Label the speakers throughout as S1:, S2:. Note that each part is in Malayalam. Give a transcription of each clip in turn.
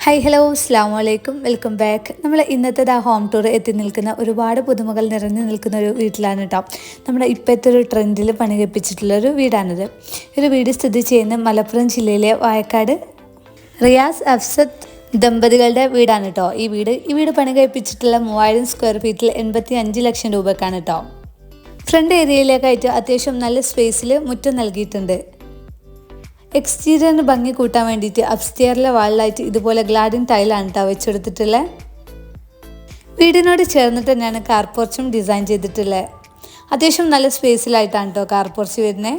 S1: ഹായ് ഹലോ അസ്ലാം വലൈക്കും വെൽക്കം ബാക്ക് നമ്മൾ ഇന്നത്തെ ആ ഹോം ടൂർ എത്തി നിൽക്കുന്ന ഒരുപാട് പുതുമകൾ നിറഞ്ഞു നിൽക്കുന്ന ഒരു വീട്ടിലാണ് കേട്ടോ നമ്മുടെ ഇപ്പോഴത്തെ ഒരു ട്രെൻഡിൽ പണി കഴിപ്പിച്ചിട്ടുള്ള ഒരു വീടാണിത്. ഒരു വീട് സ്ഥിതി ചെയ്യുന്ന മലപ്പുറം ജില്ലയിലെ വായക്കാട് റിയാസ് അഫ്സത്ത് ദമ്പതികളുടെ വീടാണ് കേട്ടോ ഈ വീട് ഈ വീട് പണി കഴിപ്പിച്ചിട്ടുള്ള മൂവായിരം സ്ക്വയർ ഫീറ്റിൽ എൺപത്തി അഞ്ച് ലക്ഷം രൂപക്കാണ് കേട്ടോ ഫ്രണ്ട് ഏരിയയിലേക്കായിട്ട് അത്യാവശ്യം നല്ല സ്പേസിൽ മുറ്റം നൽകിയിട്ടുണ്ട്. എക്സ്റ്റീരിയറിന് ഭംഗി കൂട്ടാൻ വേണ്ടിയിട്ട് അപ്സ്റ്റെയറിലെ വാളിലായിട്ട് ഇതുപോലെ ഗ്ലാഡിൻ ടൈലാണ് കേട്ടോ വെച്ചെടുത്തിട്ടുള്ളത് വീടിനോട് ചേർന്നിട്ട് തന്നെയാണ് കാർ പോർച്ചും ഡിസൈൻ ചെയ്തിട്ടുള്ളത് അത്യാവശ്യം നല്ല സ്പേസിലായിട്ടാണ് കേട്ടോ കാർ പോർച്ച് വരുന്നത്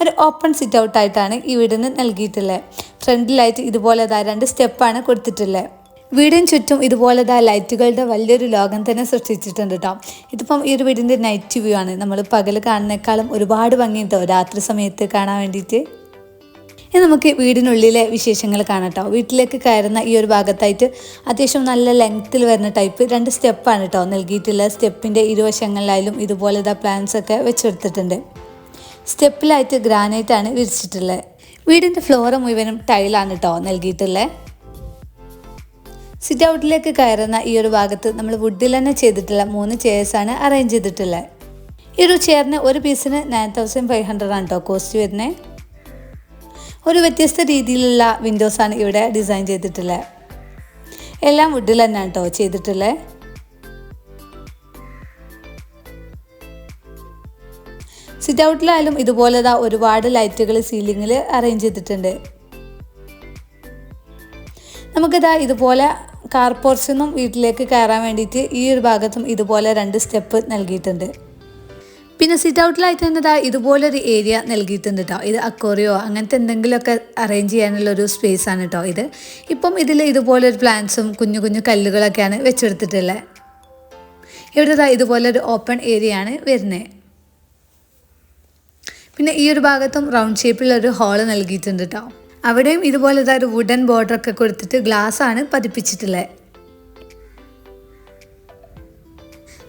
S1: ഒരു ഓപ്പൺ സിറ്റ് ഔട്ടായിട്ടാണ് ഈ വീടിന് നൽകിയിട്ടുള്ളത് ഫ്രണ്ടിലായിട്ട് ഇതുപോലെ രണ്ട് സ്റ്റെപ്പാണ് കൊടുത്തിട്ടുള്ളത് വീടിന് ചുറ്റും ഇതുപോലെ ദാ ലൈറ്റുകളുടെ വലിയൊരു ലോകം തന്നെ സൃഷ്ടിച്ചിട്ടുണ്ട് കേട്ടോ ഇതിപ്പം ഈ ഒരു വീടിന്റെ നൈറ്റ് വ്യൂ ആണ്. നമ്മൾ പകൽ കാണുന്നേക്കാളും ഒരുപാട് ഭംഗിയുണ്ടോ രാത്രി സമയത്ത് കാണാൻ വേണ്ടിയിട്ട്. ഇനി നമുക്ക് വീടിനുള്ളിലെ വിശേഷങ്ങൾ കാണാം കേട്ടോ വീട്ടിലേക്ക് കയറുന്ന ഈ ഒരു ഭാഗത്തായിട്ട് അത്യാവശ്യം നല്ല ലെങ്ത്തിൽ വരുന്ന ടൈപ്പ് രണ്ട് സ്റ്റെപ്പാണ് കേട്ടോ നൽകിയിട്ടുള്ള സ്റ്റെപ്പിന്റെ ഇരുവശങ്ങളിലായാലും ഇതുപോലെ ഇതാ പ്ലാൻസ് ഒക്കെ വെച്ചെടുത്തിട്ടുണ്ട്. സ്റ്റെപ്പിലായിട്ട് ഗ്രാനൈറ്റ് ആണ് വിരിച്ചിട്ടുള്ളത്. വീടിന്റെ ഫ്ലോറ് മുഴുവനും ടൈലാണ് കേട്ടോ നൽകിയിട്ടുള്ളത്. സിറ്റ് ഔട്ടിലേക്ക് കയറുന്ന ഈ ഒരു ഭാഗത്ത് നമ്മൾ വുഡിൽ തന്നെ ചെയ്തിട്ടുള്ള മൂന്ന് ചെയർസാണ് അറേഞ്ച് ചെയ്തിട്ടുള്ളത് ഈ ഒരു ചെയറിന് ഒരു പീസിന് നയൻ തൗസൻഡ് ഫൈവ് ഹൺഡ്രഡ് ആണ് കേട്ടോ കോസ്റ്റ് വരുന്നത് ഒരു വ്യത്യസ്ത രീതിയിലുള്ള വിൻഡോസ് ആണ് ഇവിടെ ഡിസൈൻ ചെയ്തിട്ടുള്ളത് എല്ലാം വുഡിൽ തന്നെയാണ് കേട്ടോ ചെയ്തിട്ടുള്ളത് സിറ്റ് ഔട്ടിലായാലും ഇതുപോലെ ദാ ഒരുപാട് ലൈറ്റുകൾ സീലിങ്ങിൽ അറേഞ്ച് ചെയ്തിട്ടുണ്ട്. നമുക്കിതാ ഇതുപോലെ കാർ പോർച്ചിൽ വീട്ടിലേക്ക് കയറാൻ വേണ്ടിയിട്ട് ഈ ഒരു ഭാഗത്തും ഇതുപോലെ രണ്ട് സ്റ്റെപ്പ് നൽകിയിട്ടുണ്ട്. പിന്നെ സിറ്റ് ഔട്ടിലായിട്ട് തന്നെ ഇതാ ഇതുപോലൊരു ഏരിയ നൽകിയിട്ടുണ്ട് കേട്ടോ ഇത് അക്കോറിയോ അങ്ങനത്തെ എന്തെങ്കിലുമൊക്കെ അറേഞ്ച് ചെയ്യാനുള്ള ഒരു സ്പേസ് ആണ് കേട്ടോ ഇത്. ഇപ്പം ഇതിൽ ഇതുപോലൊരു പ്ലാന്റ്സും കുഞ്ഞു കുഞ്ഞു കല്ലുകളൊക്കെയാണ് വെച്ചെടുത്തിട്ടുള്ളത്. ഇവിടെ ഇതാ ഇതുപോലൊരു ഓപ്പൺ ഏരിയ ആണ് വരുന്നത് പിന്നെ ഈ ഒരു ഭാഗത്തും റൗണ്ട് ഷേപ്പിലുള്ള ഒരു ഹാൾ നൽകിയിട്ടുണ്ട് കേട്ടോ അവിടെയും ഇതുപോലെ ഇതാ ഒരു വുഡൻ ബോർഡർ ഒക്കെ കൊടുത്തിട്ട് ഗ്ലാസ് ആണ് പതിപ്പിച്ചിട്ടുള്ളത്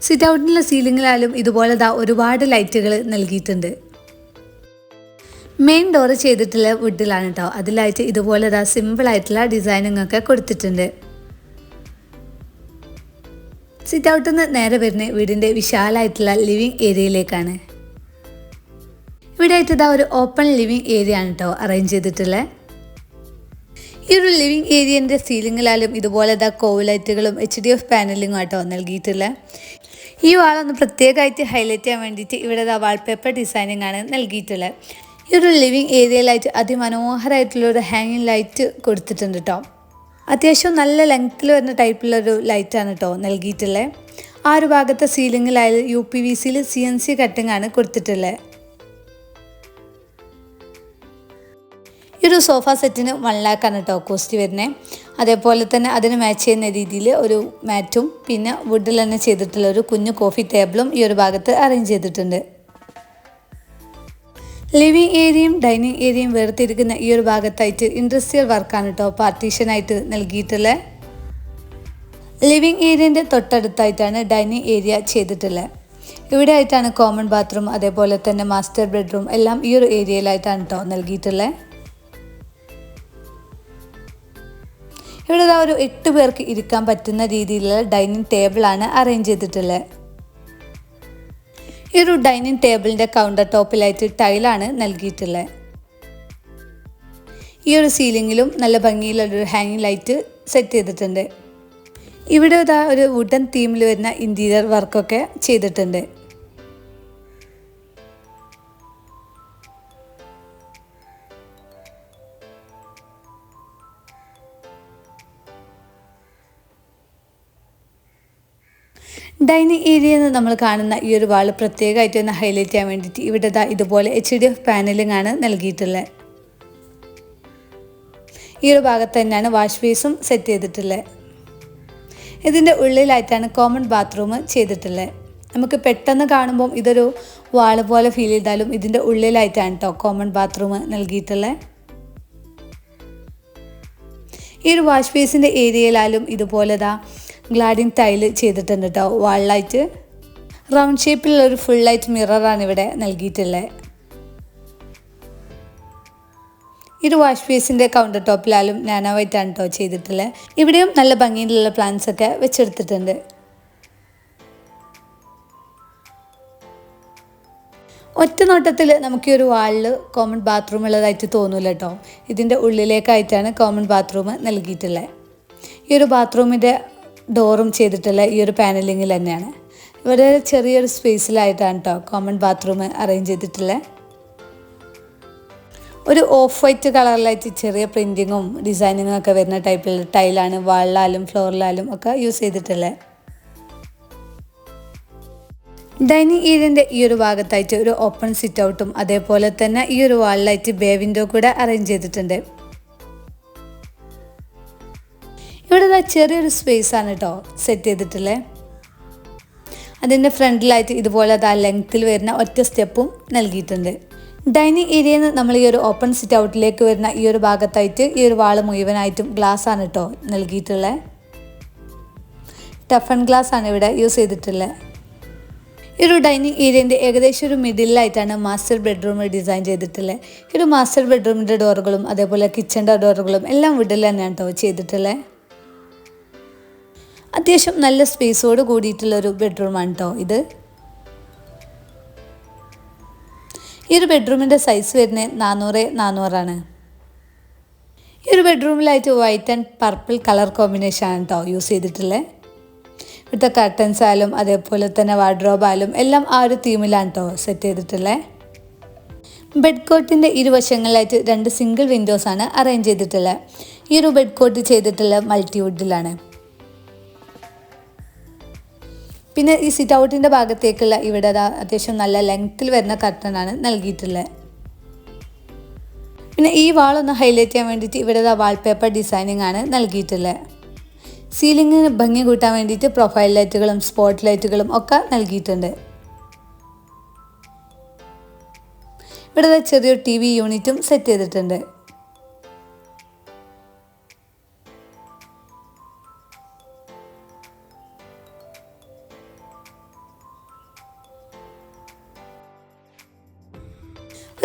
S1: സിറ്റ് ഔട്ടിലുള്ള സീലിങ്ങിലായാലും ഇതുപോലെ ദാ ഒരുപാട് ലൈറ്റുകൾ നൽകിയിട്ടുണ്ട്. മെയിൻ ഡോറ് ചെയ്തിട്ടുള്ള വുഡിലാണ് കേട്ടോ അതിലായിട്ട് ഇതുപോലെ ദാ സിമ്പിൾ ആയിട്ടുള്ള ഡിസൈനിങ് ഒക്കെ കൊടുത്തിട്ടുണ്ട്. സിറ്റ് ഔട്ടിൽ നിന്ന് നേരെ വരുന്ന വീടിന്റെ വിശാലമായിട്ടുള്ള ലിവിങ് ഏരിയയിലേക്കാണ് ഇവിടെ ആയിട്ട് ഇതാ ഒരു ഓപ്പൺ ലിവിങ് ഏരിയ ആണ് കേട്ടോ അറേഞ്ച് ചെയ്തിട്ടുള്ളത് ഈ ഒരു ലിവിങ് ഏരിയന്റെ സീലിങ്ങിലാലും ഇതുപോലെ ഇതാ കോവിലൈറ്റുകളും എച്ച് ഡി എഫ് പാനലിങ്ങും ആട്ടോ നൽകിയിട്ടുള്ളത് ഈ വാളൊന്ന് പ്രത്യേകമായിട്ട് ഹൈലൈറ്റ് ചെയ്യാൻ വേണ്ടിയിട്ട് ഇവിടെ ഇതാ വാൾപേപ്പർ ഡിസൈനിങ് ആണ് നൽകിയിട്ടുള്ളത് ഈ ഒരു ലിവിങ് ഏരിയയിലായിട്ട് അതിമനോഹരമായിട്ടുള്ള ഒരു ഹാങ്ങിങ് ലൈറ്റ് കൊടുത്തിട്ടുണ്ട് കേട്ടോ അത്യാവശ്യം നല്ല ലെങ്ത്തിൽ വരുന്ന ടൈപ്പിലൊരു ലൈറ്റാണ് കേട്ടോ നൽകിയിട്ടുള്ളത് ആ ഒരു ഭാഗത്തെ സീലിങ്ങിലായാലും യു പി വി സിയിൽ സി എൻ സി കട്ടിംഗ് ആണ് കൊടുത്തിട്ടുള്ളത് ഒരു സോഫ സെറ്റിന് വൺ ലാക്കാണ് കേട്ടോ കോസ്റ്റ് വരുന്നത് അതേപോലെ തന്നെ അതിന് മാച്ച് ചെയ്യുന്ന രീതിയിൽ ഒരു മാറ്റും. പിന്നെ വുഡിൽ തന്നെ ചെയ്തിട്ടുള്ള ഒരു കുഞ്ഞു കോഫി ടേബിളും ഈ ഒരു ഭാഗത്ത് അറേഞ്ച് ചെയ്തിട്ടുണ്ട്. ലിവിങ് ഏരിയയും ഡൈനിങ് ഏരിയയും വേർതിരിക്കുന്ന ഈ ഒരു ഭാഗത്തായിട്ട് ഇൻഡസ്ട്രിയൽ വർക്കാണ് കേട്ടോ പാർട്ടീഷനായിട്ട് നൽകിയിട്ടുള്ളത് ലിവിങ് ഏരിയന്റെ തൊട്ടടുത്തായിട്ടാണ് ഡൈനിങ് ഏരിയ ചെയ്തിട്ടുള്ളത് ഇവിടെ ആയിട്ടാണ് കോമൺ ബാത്റൂം അതേപോലെ തന്നെ മാസ്റ്റർ ബെഡ്റൂം എല്ലാം ഈ ഒരു ഏരിയയിലായിട്ടാണ് കേട്ടോ നൽകിയിട്ടുള്ളത് ഇവിടെ ഒരു എട്ട് പേർക്ക് ഇരിക്കാൻ പറ്റുന്ന രീതിയിലുള്ള ഡൈനിങ് ടേബിളാണ് അറേഞ്ച് ചെയ്തിട്ടുള്ളത്. ഈ ഒരു ഡൈനിങ് ടേബിളിന്റെ കൗണ്ടർ ടോപ്പിലായിട്ട് ടൈലാണ് നൽകിയിട്ടുള്ളത്. ഈ ഒരു സീലിങ്ങിലും നല്ല ഭംഗിയിലുള്ളൊരു ഹാങ്ങിങ് ലൈറ്റ് സെറ്റ് ചെയ്തിട്ടുണ്ട്. ഇവിടെ ഒരു വുഡൻ തീമിൽ വരുന്ന ഇന്റീരിയർ വർക്കൊക്കെ ചെയ്തിട്ടുണ്ട്. ഡൈനിങ് ഏരിയയിൽ നിന്ന് നമ്മൾ കാണുന്ന ഈ ഒരു വാൾ പ്രത്യേകമായിട്ട് ഒന്ന് ഹൈലൈറ്റ് ചെയ്യാൻ വേണ്ടിയിട്ട് ഇവിടെ ദാ ഇതുപോലെ എച്ച് ഡി എഫ് പാനലിംഗ് ആണ് നൽകിയിട്ടുള്ളത് ഈ ഒരു ഭാഗത്ത് തന്നെയാണ് വാഷ് ബേസും സെറ്റ് ചെയ്തിട്ടുള്ളത് ഇതിന്റെ ഉള്ളിലായിട്ടാണ് കോമൺ ബാത്റൂം ചെയ്തിട്ടുള്ളത് നമുക്ക് പെട്ടെന്ന് കാണുമ്പം ഇതൊരു വാൾ പോലെ ഫീൽ ചെയ്താലും ഇതിന്റെ ഉള്ളിലായിട്ടാണ് കേട്ടോ കോമൺ ബാത്റൂം നൽകിയിട്ടുള്ളത് ഈ ഒരു വാഷ് ബേസിന്റെ ഏരിയയിലായാലും ഇതുപോലെ ദാ ഗ്ലാഡിങ് ടൈൽ ചെയ്തിട്ടുണ്ട് കേട്ടോ വാളിലായിട്ട് റൗണ്ട് ഷേപ്പിലുള്ള ഒരു ഫുൾ ലൈറ്റ് മിററാണ് ഇവിടെ നൽകിയിട്ടുള്ളത് ഒരു വാഷ് ബേസിന്റെ കൗണ്ടർ ടോപ്പിലാലും നാനാവായിട്ടാണ് കേട്ടോ ചെയ്തിട്ടുള്ളത് ഇവിടെയും നല്ല ഭംഗിയിലുള്ള പ്ലാന്റ്സ് ഒക്കെ വെച്ചെടുത്തിട്ടുണ്ട്. ഒറ്റ നോട്ടത്തിൽ നമുക്ക് ഈ ഒരു വാളിൽ കോമൺ ബാത്റൂം ഉള്ളതായിട്ട് തോന്നൂല കേട്ടോ ഇതിന്റെ ഉള്ളിലേക്കായിട്ടാണ് കോമൺ ബാത്റൂം നൽകിയിട്ടുള്ളത് ഈ ഒരു ബാത്റൂമിന്റെ ഡോറും ചെയ്തിട്ടുള്ള ഈ ഒരു പാനലിങ്ങിൽ തന്നെയാണ്. ഇവിടെ ചെറിയൊരു സ്പേസിലായിട്ടാണ് കേട്ടോ കോമൺ ബാത്റൂം അറേഞ്ച് ചെയ്തിട്ടുള്ളത് ഒരു ഓഫ് വൈറ്റ് കളറിലായിട്ട് ചെറിയ പ്രിന്റിങ്ങും ഡിസൈനിങ്ങും ഒക്കെ വരുന്ന ടൈപ്പിലുള്ള ടൈലാണ് വാളിലാലും ഫ്ലോറിലാലും ഒക്കെ യൂസ് ചെയ്തിട്ടുള്ളത് ഡൈനിങ് ഏരിയന്റെ ഈ ഒരു ഭാഗത്തായിട്ട് ഒരു ഓപ്പൺ സിറ്റ് ഔട്ടും അതേപോലെ തന്നെ ഈ ഒരു വാളിലായിട്ട് ബേ വിൻഡോ കൂടെ അറേഞ്ച് ചെയ്തിട്ടുണ്ട്. ഇവിടെ ചെറിയൊരു സ്പേസ് ആണ് കേട്ടോ സെറ്റ് ചെയ്തിട്ടുള്ളത് അതിന്റെ ഫ്രണ്ടിലായിട്ട് ഇതുപോലെ അത് ആ ലെങ്ത്തിൽ വരുന്ന ഒറ്റ സ്റ്റെപ്പും നൽകിയിട്ടുണ്ട്. ഡൈനിങ് ഏരിയയിൽ നിന്ന് നമ്മൾ ഈ ഒരു ഓപ്പൺ സിറ്റ് ഔട്ടിലേക്ക് വരുന്ന ഈ ഒരു ഭാഗത്തായിട്ട് ഈ ഒരു വാൾ മുഴുവനായിട്ടും ഗ്ലാസ് ആണ് കേട്ടോ നൽകിയിട്ടുള്ളത് ടഫൺ ഗ്ലാസ് ആണ് ഇവിടെ യൂസ് ചെയ്തിട്ടുള്ളത് ഈ ഒരു ഡൈനിങ് ഏരിയന്റെ ഏകദേശം ഒരു മിഡിലായിട്ടാണ് മാസ്റ്റർ ബെഡ്റൂം ഡിസൈൻ ചെയ്തിട്ടുള്ളത് ഈ ഒരു മാസ്റ്റർ ബെഡ്റൂമിന്റെ ഡോറുകളും അതേപോലെ കിച്ചന്റെ ഡോറുകളും എല്ലാം വുഡിൽ തന്നെയാണ് കേട്ടോ ചെയ്തിട്ടുള്ളത് അത്യാവശ്യം നല്ല സ്പേസോട് കൂടിയിട്ടുള്ളൊരു ബെഡ്റൂമാണ് കേട്ടോ ഇത്. ഈ ഒരു ബെഡ്റൂമിന്റെ സൈസ് വരുന്നത് നാനൂറ് നാനൂറാണ് ഈ ഒരു ബെഡ്റൂമിലായിട്ട് white and purple colour combination ആണ് കേട്ടോ യൂസ് ചെയ്തിട്ടുള്ളത് ഇവിടുത്തെ കർട്ടൻസ് ആയാലും അതേപോലെ തന്നെ വാർഡ്രോബ് ആയാലും എല്ലാം ആ ഒരു തീമിലാണ് കേട്ടോ സെറ്റ് ചെയ്തിട്ടുള്ളത് ബെഡ് കോട്ടിന്റെ ഇരുവശങ്ങളിലായിട്ട് രണ്ട് സിംഗിൾ വിൻഡോസ് ആണ് അറേഞ്ച് ചെയ്തിട്ടുള്ളത് ഈ ഒരു ബെഡ് കോട്ട് ചെയ്തിട്ടുള്ള മൾട്ടിവുഡിലാണ് പിന്നെ ഈ സിറ്റ് ഔട്ടിന്റെ ഭാഗത്തേക്കുള്ള ഇവിടെ അത്യാവശ്യം നല്ല ലെങ്ത്തിൽ വരുന്ന കർട്ടനാണ് നൽകിയിട്ടുള്ളത് പിന്നെ ഈ വാൾ ഒന്ന് ഹൈലൈറ്റ് ചെയ്യാൻ വേണ്ടിയിട്ട് ഇവിടെ വാൾപേപ്പർ ഡിസൈനിങ് ആണ് നൽകിയിട്ടുള്ളത് സീലിങ്ങിന് ഭംഗി കൂട്ടാൻ വേണ്ടിയിട്ട് പ്രൊഫൈൽ ലൈറ്റുകളും സ്പോട്ട് ലൈറ്റുകളും ഒക്കെ നൽകിയിട്ടുണ്ട്. ഇവിടെ ചെറിയൊരു ടി വി യൂണിറ്റും സെറ്റ് ചെയ്തിട്ടുണ്ട്.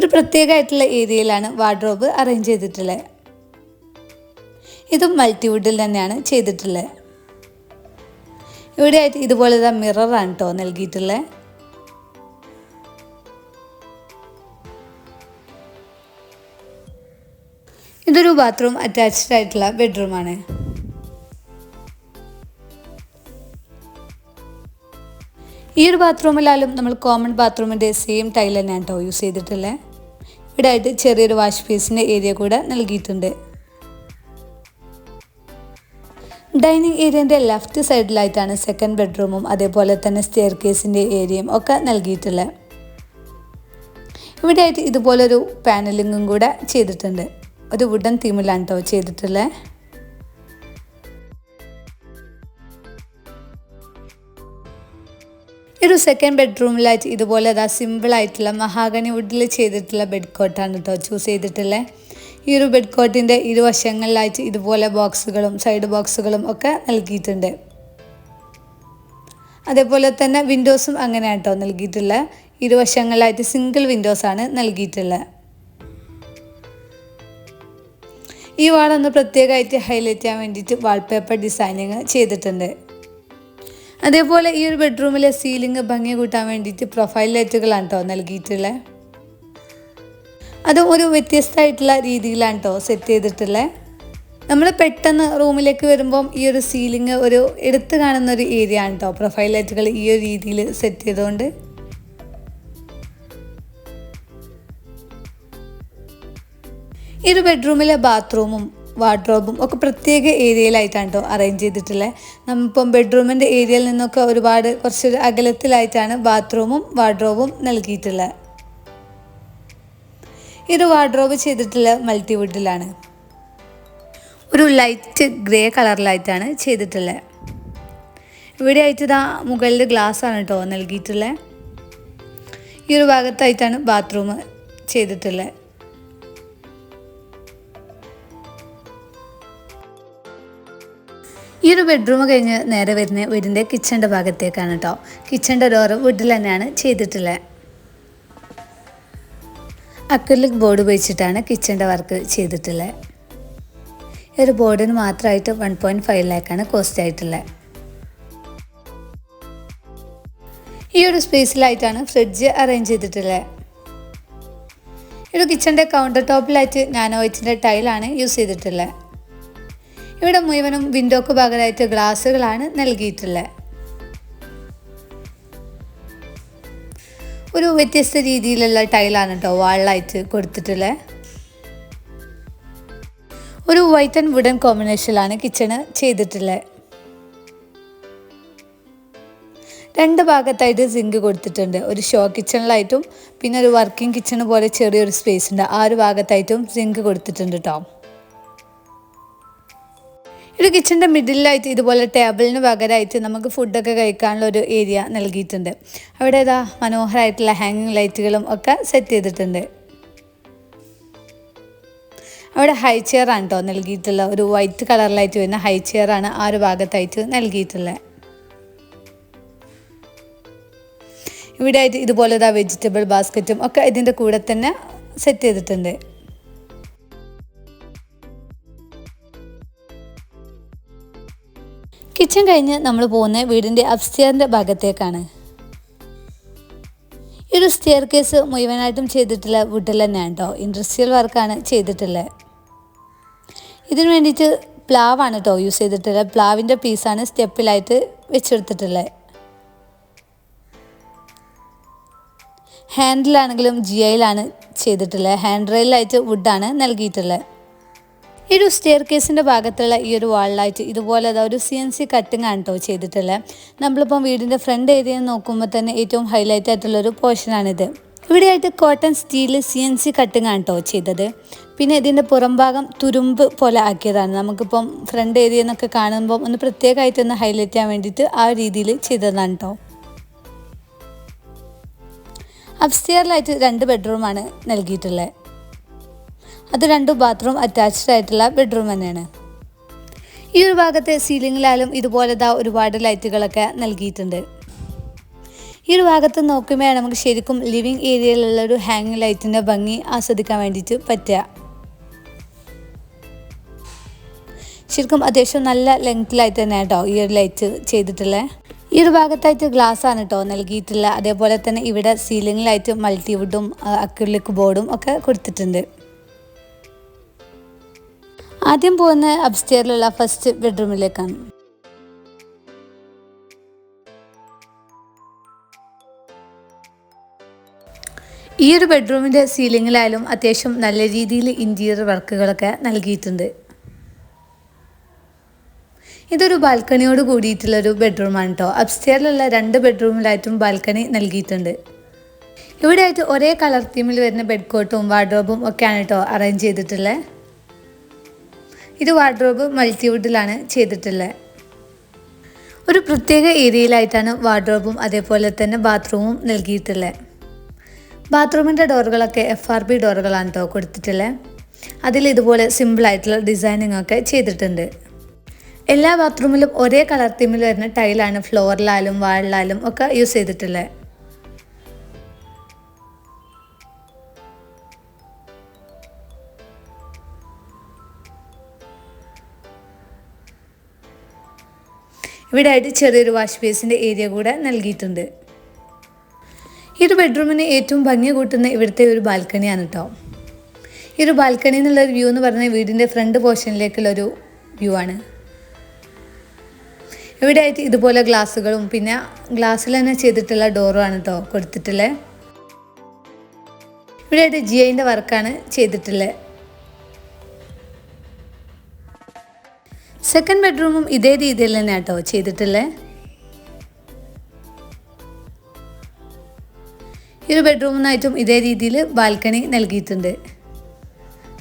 S1: ഒരു പ്രത്യേകമായിട്ടുള്ള ഏരിയയിലാണ് വാർഡ്രോബ് അറേഞ്ച് ചെയ്തിട്ടുള്ളത്. ഇതും മൾട്ടിവുഡിൽ തന്നെയാണ് ചെയ്തിട്ടുള്ളത്. ഇവിടെയായിട്ട് ഇതുപോലെ മിററാണ് കേട്ടോ നൽകിയിട്ടുള്ളത് ഇതൊരു ബാത്റൂം അറ്റാച്ച്ഡ് ആയിട്ടുള്ള ബെഡ്റൂമാണ് ഈ ഒരു ബാത്റൂമിലാലും നമ്മൾ കോമൺ ബാത്റൂമിന്റെ സെയിം ടൈൽ തന്നെയാണ് കേട്ടോ യൂസ് ചെയ്തിട്ടുള്ളത് ഇവിടെ ആയിട്ട് ചെറിയൊരു വാഷ് ബേസിന്റെ ഏരിയ കൂടെ നൽകിയിട്ടുണ്ട്. ഡൈനിങ് ഏരിയന്റെ ലെഫ്റ്റ് സൈഡിലായിട്ടാണ് സെക്കൻഡ് ബെഡ്റൂമും അതേപോലെ തന്നെ സ്റ്റെയർ കേസിന്റെ ഏരിയയും ഒക്കെ നൽകിയിട്ടുള്ളത്. ഇവിടെ ആയിട്ട് ഇതുപോലൊരു പാനലിങ്ങും കൂടെ ചെയ്തിട്ടുണ്ട്. ഒരു വുഡൻ തീമിലാണ് കേട്ടോ ചെയ്തിട്ടുള്ളത്. ഒരു സെക്കൻഡ് ബെഡ്റൂമിലായിട്ട് ഇതുപോലെ അതാ സിമ്പിളായിട്ടുള്ള മഹാഗണി വുഡിൽ ചെയ്തിട്ടുള്ള ബെഡ് കോട്ടാണ് കേട്ടോ ചൂസ് ചെയ്തിട്ടുള്ളത് ഈ ഒരു ബെഡ് കോട്ടിന്റെ ഇരുവശങ്ങളിലായിട്ട് ഇതുപോലെ ബോക്സുകളും സൈഡ് ബോക്സുകളും ഒക്കെ നൽകിയിട്ടുണ്ട്. അതേപോലെ തന്നെ വിൻഡോസും അങ്ങനെയാണ് കേട്ടോ നൽകിയിട്ടുള്ളത് ഇരുവശങ്ങളിലായിട്ട് സിംഗിൾ വിൻഡോസ് ആണ് നൽകിയിട്ടുള്ളത് ഈ വാളൊന്ന് പ്രത്യേകമായിട്ട് ഹൈലൈറ്റ് ചെയ്യാൻ വേണ്ടിയിട്ട് വാൾപേപ്പർ ഡിസൈനിങ് ചെയ്തിട്ടുണ്ട്. അതേപോലെ ഈ ഒരു ബെഡ്റൂമിലെ സീലിംഗ് ഭംഗി കൂട്ടാൻ വേണ്ടിയിട്ട് പ്രൊഫൈൽ ലൈറ്റുകളാണ് കേട്ടോ നൽകിയിട്ടുള്ളത് അതും ഒരു വ്യത്യസ്തമായിട്ടുള്ള രീതിയിലാണ് കേട്ടോ സെറ്റ് ചെയ്തിട്ടുള്ളത് നമ്മൾ പെട്ടെന്ന് റൂമിലേക്ക് വരുമ്പം ഈ ഒരു സീലിംഗ് ഒരു എടുത്തു കാണുന്ന ഒരു ഏരിയ ആണ് കേട്ടോ പ്രൊഫൈൽ ലൈറ്റുകൾ ഈ ഒരു രീതിയിൽ സെറ്റ് ചെയ്തുകൊണ്ട് ഈ ഒരു ബെഡ്റൂമിലെ ബാത്റൂമും വാർഡ്രോബും ഒക്കെ പ്രത്യേക ഏരിയയിലായിട്ടാണ് കേട്ടോ അറേഞ്ച് ചെയ്തിട്ടുള്ളത് നമ്മിപ്പം ബെഡ്റൂമിന്റെ ഏരിയയിൽ നിന്നൊക്കെ ഒരുപാട് കുറച്ച് അകലത്തിലായിട്ടാണ് ബാത്റൂമും വാർഡ്രോബും നൽകിയിട്ടുള്ളത് ഇത് വാർഡ്രോബ് ചെയ്തിട്ടുള്ള മൾട്ടിവുഡിലാണ് ഒരു ലൈറ്റ് ഗ്രേ കളറിലായിട്ടാണ് ചെയ്തിട്ടുള്ളത് ഇവിടെ ആയിട്ട് ഇതാ മുകളിൽ ഗ്ലാസ് ആണ് കേട്ടോ നൽകിയിട്ടുള്ളത് ഈ ഒരു ഭാഗത്തായിട്ടാണ് ബാത്റൂം ചെയ്തിട്ടുള്ളത് ഈ ഒരു ബെഡ്റൂം കഴിഞ്ഞ് നേരെ വരുന്ന വീടിന്റെ കിച്ചന്റെ ഭാഗത്തേക്കാണ് കേട്ടോ കിച്ചന്റെ ഡോറ് വുഡിൽ തന്നെയാണ് ചെയ്തിട്ടുള്ളത് അക്രലിക് ബോർഡ് ഉപയോഗിച്ചിട്ടാണ് കിച്ചന്റെ വർക്ക് ചെയ്തിട്ടുള്ളത് ഈ ഒരു ബോർഡിന് മാത്രമായിട്ട് വൺ പോയിന്റ് ഫൈവ് ലാക്കാണ് കോസ്റ്റ് ആയിട്ടുള്ളത് ഈ ഒരു സ്പേസിലായിട്ടാണ് ഫ്രിഡ്ജ് അറേഞ്ച് ചെയ്തിട്ടുള്ളത് ഒരു കിച്ചന്റെ കൗണ്ടർ ടോപ്പിലായിട്ട് നാനോ വൈറ്റിന്റെ ടൈലാണ് യൂസ് ചെയ്തിട്ടുള്ളത് ഇവിടെ മുഴുവനും വിൻഡോക്ക് പകരമായിട്ട് ഗ്ലാസ്സുകളാണ് നൽകിയിട്ടുള്ളത്. ഒരു വ്യത്യസ്ത രീതിയിലുള്ള ടൈലാണ് കേട്ടോ വാളിലായിട്ട് കൊടുത്തിട്ടുള്ളത്. ഒരു വൈറ്റ് ആൻഡ് വുഡൻ കോമ്പിനേഷനിലാണ് കിച്ചണ് ചെയ്തിട്ടുള്ളത്. രണ്ട് ഭാഗത്തായിട്ട് സിങ്ക് കൊടുത്തിട്ടുണ്ട്. ഒരു ഷോ കിച്ചണിലായിട്ടും പിന്നെ ഒരു വർക്കിംഗ് കിച്ചൺ പോലെ ചെറിയൊരു സ്പേസ് ഉണ്ട്. ആ ഒരു ഭാഗത്തായിട്ടും സിങ്ക് കൊടുത്തിട്ടുണ്ട് കേട്ടോ ഒരു കിച്ചന്റെ മിഡിലായിട്ട് ഇതുപോലെ ടേബിളിന് പകരമായിട്ട് നമുക്ക് ഫുഡൊക്കെ കഴിക്കാനുള്ള ഒരു ഏരിയ നൽകിയിട്ടുണ്ട്. അവിടെ ഇതാ മനോഹരമായിട്ടുള്ള ഹാങ്ങിങ് ലൈറ്റുകളും ഒക്കെ സെറ്റ് ചെയ്തിട്ടുണ്ട്. അവിടെ ഹൈ ചെയറാണ് കേട്ടോ നൽകിയിട്ടുള്ള. ഒരു വൈറ്റ് കളറിലായിട്ട് വരുന്ന ഹൈ ചെയർ ആണ് ആ ഒരു ഭാഗത്തായിട്ട് നൽകിയിട്ടുള്ളത്. ഇവിടെ ആയിട്ട് ഇതുപോലെ ഇതാ വെജിറ്റബിൾ ബാസ്ക്കറ്റും ഒക്കെ ഇതിന്റെ കൂടെ തന്നെ സെറ്റ് ചെയ്തിട്ടുണ്ട്. കിച്ചൺ കഴിഞ്ഞ് നമ്മൾ പോകുന്ന വീടിന്റെ അപ്സ്റ്റിയറിന്റെ ഭാഗത്തേക്കാണ്. ഈ ഒരു സ്റ്റിയർ കേസ് മുഴുവനായിട്ടും ചെയ്തിട്ടില്ല വീട്ടിൽ തന്നെയാണ് കേട്ടോ ഇൻഡസ്ട്രിയൽ വർക്കാണ് ചെയ്തിട്ടുള്ളത്. ഇതിന് വേണ്ടിയിട്ട് പ്ലാവാണ് കേട്ടോ യൂസ് ചെയ്തിട്ടുള്ളത്. പ്ലാവിന്റെ പീസാണ് സ്റ്റെപ്പിലായിട്ട് വെച്ചെടുത്തിട്ടുള്ളത്. ഹാൻഡിലാണെങ്കിലും ജി ഐയിലാണ് ചെയ്തിട്ടുള്ളത്. ഹാൻഡ് റെയിലായിട്ട് വുഡാണ് നൽകിയിട്ടുള്ളത്. ഈ ഒരു സ്റ്റെയർ കേസിന്റെ ഭാഗത്തുള്ള ഈ ഒരു വാളിലായിട്ട് ഇതുപോലെ ഒരു സി എൻ സി കട്ടിങ് ആണ് കേട്ടോ ചെയ്തിട്ടുള്ളത് നമ്മളിപ്പം വീടിന്റെ ഫ്രണ്ട് ഏരിയ നോക്കുമ്പോൾ തന്നെ ഏറ്റവും ഹൈലൈറ്റ് ആയിട്ടുള്ള ഒരു പോർഷനാണിത് ഇവിടെയായിട്ട് cotton steel C N C cutting ആണ് കേട്ടോ ചെയ്തത്. പിന്നെ ഇതിന്റെ പുറംഭാഗം തുരുമ്പ് പോലെ ആക്കിയതാണ്. നമുക്കിപ്പം ഫ്രണ്ട് ഏരിയ എന്നൊക്കെ കാണുമ്പോൾ ഒന്ന് പ്രത്യേകമായിട്ട് ഒന്ന് ഹൈലൈറ്റ് ചെയ്യാൻ വേണ്ടിയിട്ട് ആ രീതിയിൽ ചെയ്തതാണ് കേട്ടോ അപ്സ്റ്റെയറിലായിട്ട് രണ്ട് ബെഡ്റൂമാണ് നൽകിയിട്ടുള്ളത് അത് രണ്ട് ബാത്റൂം അറ്റാച്ച്ഡ് ആയിട്ടുള്ള ബെഡ്റൂം തന്നെയാണ്. ഈ ഒരു ഭാഗത്തെ സീലിങ്ങിലായാലും ഇതുപോലത്തെ ഒരുപാട് ലൈറ്റുകളൊക്കെ നൽകിയിട്ടുണ്ട്. ഈ ഒരു ഭാഗത്ത് നോക്കുമ്പോൾ നമുക്ക് ശരിക്കും ലിവിങ് ഏരിയയിലുള്ള ഒരു ഹാങ്ങിങ് ലൈറ്റിന്റെ ഭംഗി ആസ്വദിക്കാൻ വേണ്ടിയിട്ട് പറ്റുക. ശരിക്കും അത്യാവശ്യം നല്ല ലെങ്ത്തിലായിട്ട് തന്നെ കേട്ടോ ഈ ഒരു ലൈറ്റ് ചെയ്തിട്ടുള്ളത് ഈ ഒരു ഭാഗത്തായിട്ട് ഗ്ലാസ് ആണ് കേട്ടോ നൽകിയിട്ടുള്ള. അതേപോലെ തന്നെ ഇവിടെ സീലിംഗിലായിട്ട് മൾട്ടിവുഡും അക്രിലിക് ബോർഡും ഒക്കെ കൊടുത്തിട്ടുണ്ട്. ആദ്യം പോകുന്ന അപ്സ്റ്റെയറിലുള്ള ഫസ്റ്റ് ബെഡ്റൂമിലേക്കാണ് ഈ ഒരു ബെഡ്റൂമിന്റെ സീലിങ്ങിലായാലും അത്യാവശ്യം നല്ല രീതിയിൽ ഇന്റീരിയർ വർക്കുകളൊക്കെ നൽകിയിട്ടുണ്ട്. ഇതൊരു ബാൽക്കണിയോട് കൂടിയിട്ടുള്ളൊരു ബെഡ്റൂമാണ് കേട്ടോ അപ്സ്റ്റെയറിലുള്ള രണ്ട് ബെഡ്റൂമിലായിട്ടും ബാൽക്കണി നൽകിയിട്ടുണ്ട്. ഇവിടെ ആയിട്ട് ഒരേ കളർ തീമിൽ വരുന്ന ബെഡ് കോട്ടും വാർഡ്രോബും ഒക്കെയാണ് കേട്ടോ അറേഞ്ച് ചെയ്തിട്ടുള്ളത് ഇത് വാർഡ്രോബ് മൾട്ടിവുഡിലാണ് ചെയ്തിട്ടുള്ളത് ഒരു പ്രത്യേക ഏരിയയിലായിട്ടാണ് വാർഡ്രോബും അതേപോലെ തന്നെ ബാത്റൂമും നൽകിയിട്ടുള്ളത് ബാത്റൂമിന്റെ ഡോറുകളൊക്കെ എഫ് ആർ ബി ഡോറുകളാണ് കേട്ടോ കൊടുത്തിട്ടുള്ളത് അതിൽ ഇതുപോലെ സിമ്പിളായിട്ടുള്ള ഡിസൈനിങ് ഒക്കെ ചെയ്തിട്ടുണ്ട്. എല്ലാ ബാത്റൂമിലും ഒരേ കളർ തീമിൽ വരുന്ന ടൈലാണ് ഫ്ലോറിലായാലും വാളിലായാലും ഒക്കെ യൂസ് ചെയ്തിട്ടുള്ളത് ഇവിടെ ആയിട്ട് ചെറിയൊരു വാഷ് ബേസിന്റെ ഏരിയ കൂടെ നൽകിയിട്ടുണ്ട്. ഈ ഒരു ബെഡ്റൂമിന് ഏറ്റവും ഭംഗി കൂട്ടുന്ന ഇവിടുത്തെ ഒരു ബാൽക്കണിയാണ് കേട്ടോ ഈ ഒരു ബാൽക്കണി എന്നുള്ള ഒരു വ്യൂ എന്ന് പറഞ്ഞാൽ വീടിന്റെ ഫ്രണ്ട് പോർഷനിലേക്കുള്ള ഒരു വ്യൂ ആണ്. ഇവിടെ ആയിട്ട് ഇതുപോലെ ഗ്ലാസ്സുകളും പിന്നെ ഗ്ലാസ്സിൽ തന്നെ ചെയ്തിട്ടുള്ള ഡോറും ആണ് കേട്ടോ കൊടുത്തിട്ടുള്ളത് ഇവിടെ ആയിട്ട് ജിഐന്റെ വർക്കാണ് ചെയ്തിട്ടുള്ളത് സെക്കൻഡ് ബെഡ്റൂമും ഇതേ രീതിയിൽ തന്നെ കേട്ടോ ചെയ്തിട്ടില്ലേ ഈ ഒരു ബെഡ്റൂമിനായിട്ടും ഇതേ രീതിയിൽ ബാൽക്കണി നൽകിയിട്ടുണ്ട്.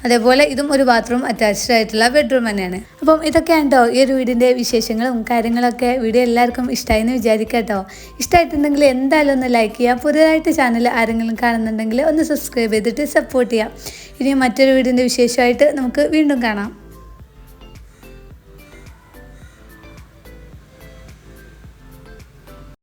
S1: അതേപോലെ ഇതും ഒരു ബാത്റൂം അറ്റാച്ച്ഡ് ആയിട്ടുള്ള ബെഡ്റൂം തന്നെയാണ്. അപ്പം ഇതൊക്കെയാണ് കേട്ടോ ഈ ഒരു വീടിന്റെ വിശേഷങ്ങളും കാര്യങ്ങളൊക്കെ വീഡിയോ എല്ലാവർക്കും ഇഷ്ടമായി എന്ന് വിചാരിക്കാം കേട്ടോ ഇഷ്ടമായിട്ടുണ്ടെങ്കിൽ എന്തായാലും ഒന്ന് ലൈക്ക് ചെയ്യുക പുതിയതായിട്ട് ചാനൽ ആരെങ്കിലും കാണുന്നുണ്ടെങ്കിൽ ഒന്ന് സബ്സ്ക്രൈബ് ചെയ്തിട്ട് സപ്പോർട്ട് ചെയ്യാം. ഇനി മറ്റൊരു വീടിന്റെ വിശേഷമായിട്ട് നമുക്ക് വീണ്ടും കാണാം.